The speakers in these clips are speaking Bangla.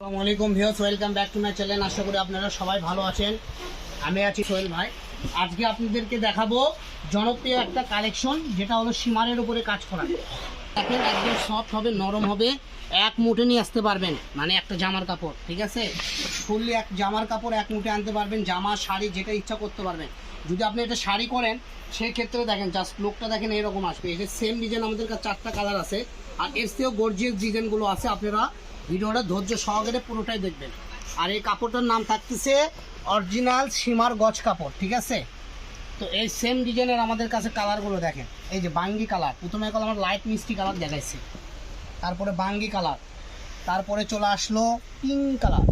আসসালামু আলাইকুম welcome back to my channel. আশা করি আপনারা সবাই ভালো আছেন। আমি আছি সোহেল ভাই। আজকে আপনাদেরকে দেখাবো জনপ্রিয় একটা কালেকশন, যেটা হলো সীমারের উপরে কাজ করা। দেখেন, একদম সফট হবে, নরম হবে। এক মুঠে নিয়ে আসতে পারবেন। মানে একটা জামার কাপড়, ঠিক আছে? ফুললি এক জামার কাপড় এক মুঠে আনতে পারবেন, জামা, শাড়ি, যেটা ইচ্ছা করতে পারবেন। যদি আপনি এটা শাড়ি করেন সেই ক্ষেত্রে দেখেন জাস্ট লুকটা দেখেন, এরকম আসবে। এটা সেম ডিজাইন আমাদের কাছে চারটা কালার আছে। আর এর থেকেও গর্জিয়াস ডিজাইনগুলো আছে। আপনারা ভিডিওটা ধৈর্য সহকারে পুরোটাই দেখবেন। আর এই কাপড়টার নাম থাকতেছে অরিজিনাল সীমার গজ কাপড়, ঠিক আছে? তো এই সেম ডিজাইনের আমাদের কাছে কালারগুলো দেখেন। এই যে বাঙ্গি কালার প্রথমে এখন আমার লাইট মিষ্টি কালার দেখাইছে। তারপরে বাঙ্গি কালার তারপরে চলে আসলো পিঙ্ক কালার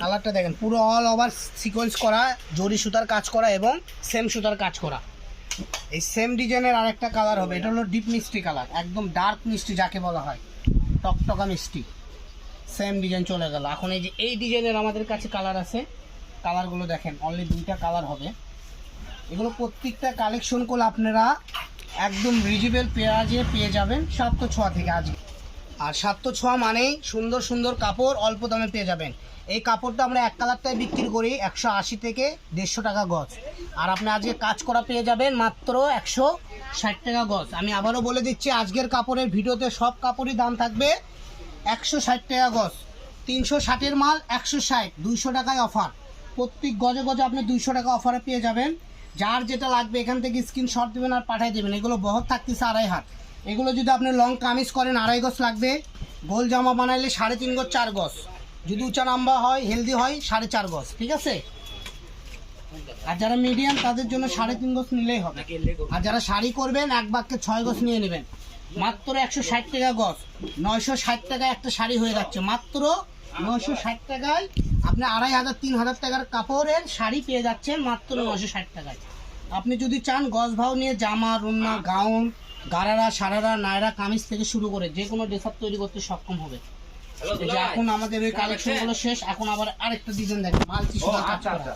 কালারটা দেখেন, পুরো অল ওভার সিকোয়েন্স করা, জরি সুতার কাজ করা এবং সেম সুতার কাজ করা। এই সেম ডিজাইনের আরেকটা কালার হবে, এটা হলো ডিপ মিষ্টি কালার একদম ডার্ক মিষ্টি যাকে বলা হয়। টকটকা মিষ্টি। সেম ডিজাইন চলে গেল। এখন এই যে এই ডিজাইনের আমাদের কাছে কালার আছে কালারগুলো দেখেন অনলি দুইটা কালার হবে। এগুলো প্রত্যেকটা কালেকশন করলে আপনারা একদম রিজিবেল পেঁয়াজে পেয়ে যাবেন সাতশো ছোঁয়া থেকে আজকে। আর সাতশো ছোঁয়া মানেই সুন্দর সুন্দর কাপড় অল্প দামে পেয়ে যাবেন। এই কাপড়টা আমরা এক কালারটায় বিক্রি করি একশো আশি থেকে দেড়শো টাকা গজ। আর আপনি আজকে কাজ করা পেয়ে যাবেন মাত্র একশো ষাট টাকা গজ। আমি আবারও বলে দিচ্ছি, আজকের কাপড়ের ভিডিওতে সব কাপড়ই দাম থাকবে একশো ষাট টাকা গজ। তিনশো ষাটের মাল একশো ষাট, দুইশো টাকায় অফার। প্রত্যেক গজে গজে আপনি দুইশো টাকা অফারে পেয়ে যাবেন। যার যেটা লাগবে এখান থেকে স্ক্রিনশট দেবেন আর পাঠিয়ে দেবেন। এগুলো বহর থাকতেছে আড়াই হাত। এগুলো যদি আপনি লং কামিজ করেন, আড়াই গজ লাগবে। গোল জামা বানাইলে সাড়ে তিন গজ, চার গজ। যদি উঁচা নাম্বা হয় হেলদি হয়, সাড়ে চার গজ, ঠিক আছে? আর যারা মিডিয়াম তাদের জন্য সাড়ে তিন গজ নিলেই হবে। আর যারা শাড়ি করবেন, এক বাক্যে ছয় গজ নিয়ে নেবেন। মাত্র একশো ষাট টাকা গজ। নয়শো ষাট টাকায় একটা শাড়ি হয়ে যাচ্ছে। মাত্র নয়শো ষাট টাকায় আপনি আড়াই হাজার, তিন হাজার টাকার কাপড়ের শাড়ি পেয়ে যাচ্ছেন মাত্র নয়শো ষাট টাকায়। আপনি যদি চান, গজ ভাও নিয়ে জামা, রুন্না, গাউন গারারা সারারা নায়রা কামিজ থেকে শুরু করে যে কোনো ড্রেস তৈরি করতে সক্ষম হবে। এখন আমাদের ওই কালেকশনগুলো শেষ এখন আবার আরেকটা ডিজাইন দেখেন মালচি সুতার কাজ করা।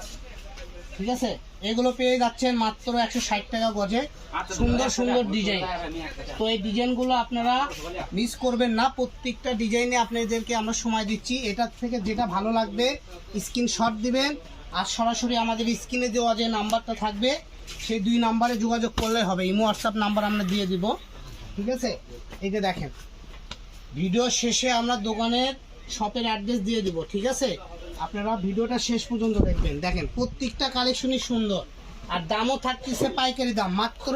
ঠিক আছে? এগুলো পেয়ে যাচ্ছেন মাত্র একশো ষাট টাকা গজে। সুন্দর সুন্দর ডিজাইন তো এই ডিজাইনগুলো আপনারা মিস করবেন না। প্রত্যেকটা ডিজাইনে আপনাদেরকে আমরা সময় দিচ্ছি। এটার থেকে যেটা ভালো লাগবে স্ক্রিনশট দিবেন। আর সরাসরি আমাদের স্ক্রিনে দেওয়া যে নাম্বারটা থাকবে সেই দুই নাম্বারে যোগাযোগ করলে হবে। ইমো হোয়াটসঅ্যাপ নাম্বার আমরা দিয়ে দিব। ঠিক আছে? এই যে দেখেন। ভিডিও শেষে আমরা দোকানের শপের অ্যাড্রেস দিয়ে দিব, ঠিক আছে? আপনারা ভিডিওটা শেষ পর্যন্ত দেখবেন। দেখেন, প্রত্যেকটা কালেকশনই সুন্দর। আর দামও থাকতেছে পাইকারি দাম। মাত্র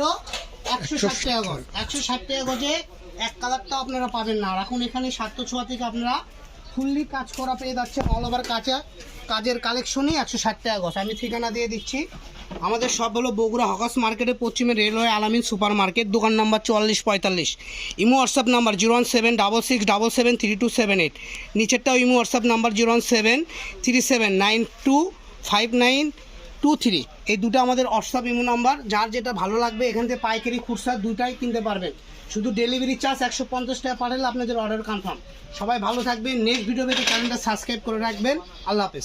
একশো ষাট টাকা গজ। একশো ষাট টাকা গজে এক কালারটাও আপনারা পাবেন না। আর এখন এখানে সাতশো ছোয়া থেকে আপনারা ফুললি কাজ করা পেয়ে যাচ্ছে অল ওভার কাঁচা। কাজের কালেকশনই একশো ষাট টাকা গজ। আমি ঠিকানা দিয়ে দিচ্ছি। আমাদের সব হলো বগুড়া হকাস মার্কেটের পশ্চিমে রেলওয়ে আলামিন সুপার মার্কেট দোকান নাম্বার চুয়াল্লিশ পঁয়তাল্লিশ। Imo WhatsApp number zero one seven double six double seven three two seven eight নিচেরটাও imo WhatsApp number zero one seven three seven nine two five nine two three এই দুটো আমাদের হোয়াটসঅ্যাপ ইমো নাম্বার যার যেটা ভালো লাগবে, এখান থেকে পাইকারি খুচরা দুটাই কিনতে পারবেন। শুধু ডেলিভারি চার্জ একশো পঞ্চাশ টাকা পাঠালে আপনাদের অর্ডার কনফার্ম সবাই ভালো থাকবেন। নেক্সট ভিডিও পেতে চ্যানেলটা সাবস্ক্রাইব করে রাখবেন। আল্লাহ হাফেজ।